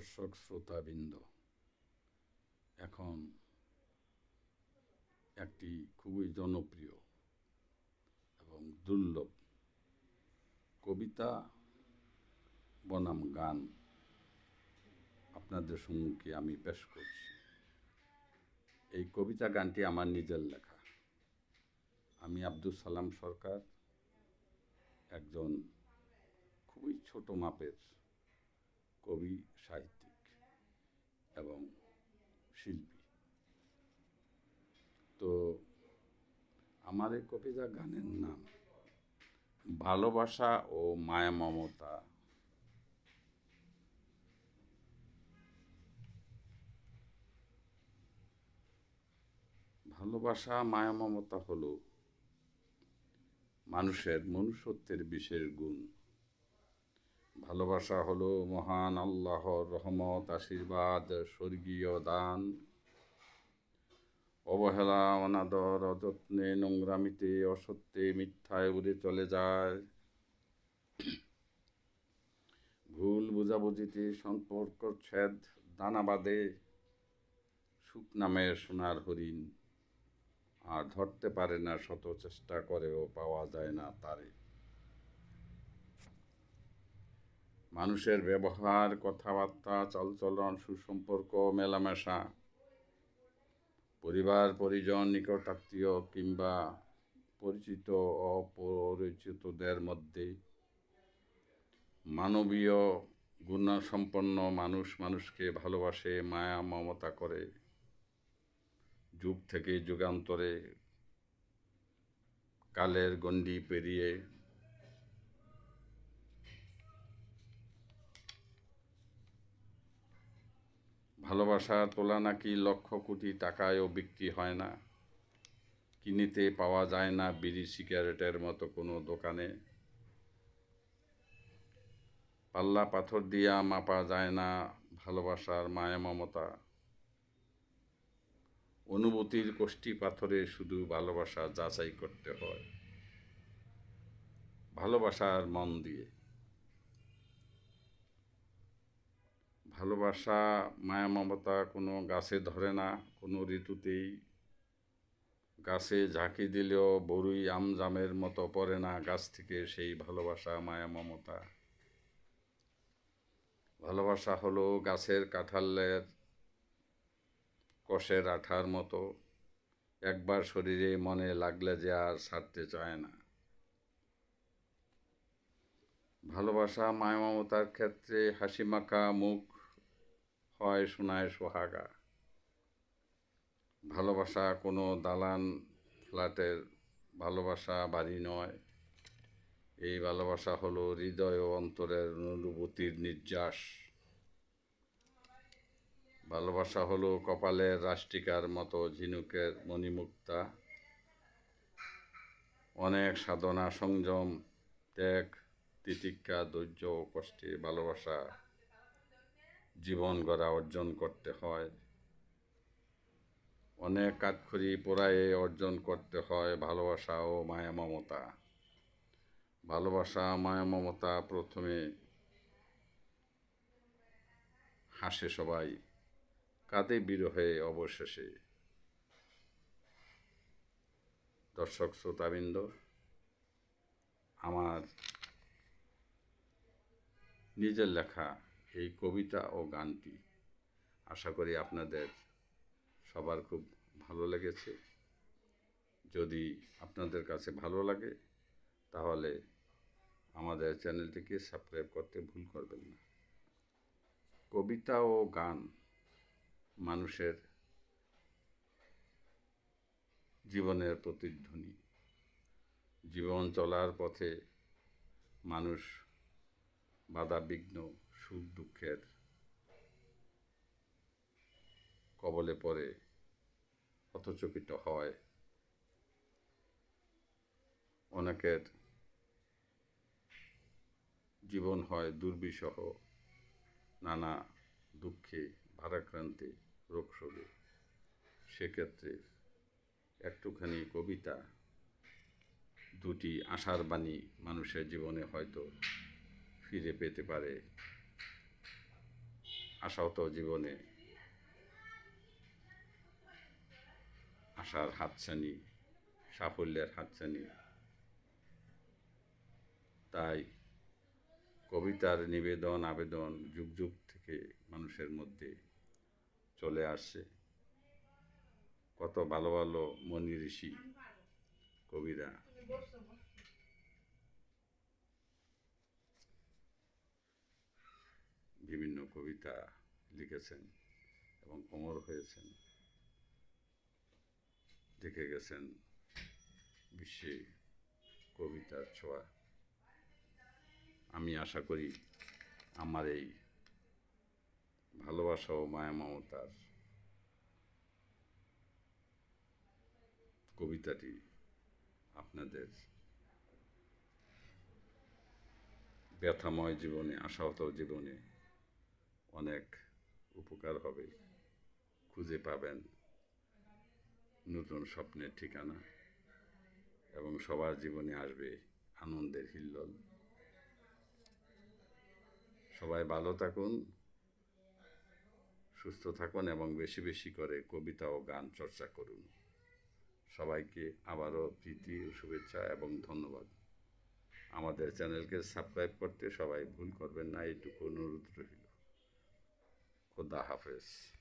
দর্শক, শ্রোতাবৃন্দ, এখন একটি খুবই জনপ্রিয় এবং দুর্লভ কবিতা বনাম গান আপনাদের সম্মুখে আমি পেশ করছি। এই কবিতা গানটি আমার নিজের লেখা। আমি আব্দুল সালাম সরকার, একজন খুবই ছোট মাপের কবি, সাহিত্যিক এবং শিল্পী। তো আমার এই কবিতা গানের নাম, ভালোবাসা ও মায়া মমতা। ভালোবাসা, মায়া মমতা হলো মানুষের মনুষ্যত্বের বিশেষ গুণ। ভালোবাসা হলো মহান আল্লাহর রহমত, আশীর্বাদ, স্বর্গীয় দান। অবহেলা, অনাদর, অযত্নে, নোংরামিতে, অসত্যে মিথ্যায় উড়ে চলে যায়। ভুল বুঝাবুঝিতে সম্পর্ক ছেদ দানাবাদে সুখ নামের সোনার হরিণ। আর ধরতে পারে না, শত চেষ্টা করেও পাওয়া যায় না তারে। মানুষের ব্যবহার, কথাবার্তা, চালচলন, সুসম্পর্ক, মেলামেশা। পরিবার, পরিজন নিকটাত্মীয় কিংবা পরিচিত, অপরিচিতদের মধ্যে মানবীয় গুণসম্পন্ন মানুষ মানুষকে ভালোবাসে, মায়া, মমতা করে। যুগ থেকে যুগান্তরে কালের গণ্ডি পেরিয়ে ভালোবাসা তোলা নাকি লক্ষ কোটি টাকায়ও বিক্রি হয় না? কিনিতে পাওয়া যায় না বিড়ি সিগারেটের মতো কোনো দোকানে। পাল্লা পাথর দিয়া মাপা যায় না ভালোবাসার মায়া মমতা। অনুভূতির কোষ্ঠী পাথরে শুধু ভালোবাসা যাচাই করতে হয়। ভালোবাসার মন দিয়ে। ভালোবাসা, মায়া মমতা কোনো গাছে ধরে না, কোনো ঋতুতেই। গাছে ঝাঁকি দিলেও বরুই আমজামের মতো পড়ে না গাছ থেকে সেই ভালোবাসা, মায়া মমতা। ভালোবাসা হলো গাছের কাঁঠালের কষের আঠার মতো। একবার শরীরে মনে লাগলে যে আর ছাড়তে চায় না। ভালোবাসা, মায়া মমতার ক্ষেত্রে হাসি মাখা মুখ হয় শোনায় সোহাগা। ভালোবাসা কোনো দালান ফ্ল্যাটের ভালোবাসা বাড়ি নয়। এই ভালোবাসা হলো হৃদয় ও অন্তরের অনুভূতির নির্যাস। ভালোবাসা হলো কপালের রাষ্ট্রিকার মতো ঝিনুকের মণিমুক্তা। অনেক সাধনা, সংযম, ত্যাগ, তিতিক্ষা, ধৈর্য ও কষ্টে ভালোবাসা। জীবন গড়া অর্জন করতে হয়। অনেক কাঠখড়ি পোড়ায়ে অর্জন করতে হয় ভালোবাসা ও মায়া মমতা। ভালোবাসা, মায়া মমতা প্রথমে হাসে সবাই, কাঁদে বিরহে অবশেষে। দর্শক শ্রোতাবৃন্দ, আমার নিজের লেখা এই কবিতা ও গানটি। আশা করি আপনাদের সবার খুব ভালো লেগেছে। যদি আপনাদের কাছে ভালো লাগে, তাহলে আমাদের চ্যানেলটিকে সাবস্ক্রাইব করতে ভুল করবেন না। কবিতা ও গান মানুষের জীবনের প্রতিধ্বনি। জীবন চলার পথে মানুষ বাধা বিঘ্ন সুখ দুঃখের কবলে পড়ে, হতচকিত হয়। অনেকের জীবন হয় দুর্বিষহ, নানা দুঃখে, ভারাক্রান্তে, রোগশোকে। সেক্ষেত্রে একটুখানি কবিতা, দুটি আশার বাণী মানুষের জীবনে হয়তো ফিরে পেতে পারে। আশাহত জীবনে আশার হাতছানি, সাফল্যের হাতছানি। তাই কবিতার নিবেদন, আবেদন যুগ যুগ থেকে মানুষের মধ্যে চলে আসছে। কত ভালো ভালো মনি ঋষি কবিরা বিভিন্ন কবিতা লিখেছেন এবং অমর হয়েছেন। দেখে গেছেন বিশ্বে কবিতার ছোঁয়া। আমি আশা করি আমার এই ভালোবাসা ও মায়া মমতার কবিতাটি আপনাদের ব্যথাময় জীবনে, আশাহত জীবনে অনেক উপকার হবে। খুঁজে পাবেন নতুন স্বপ্নের ঠিকানা এবং সবার জীবনে আসবে আনন্দের হিল্লোল। সবাই ভালো থাকুন, সুস্থ থাকুন এবং বেশি বেশি করে কবিতা ও গান চর্চা করুন। সবাইকে আবারও প্রীতি শুভেচ্ছা এবং ধন্যবাদ। আমাদের চ্যানেলকে সাবস্ক্রাইব করতে সবাই ভুল করবেন না, এইটুকু অনুরোধ রইল। Rafa. Rafael.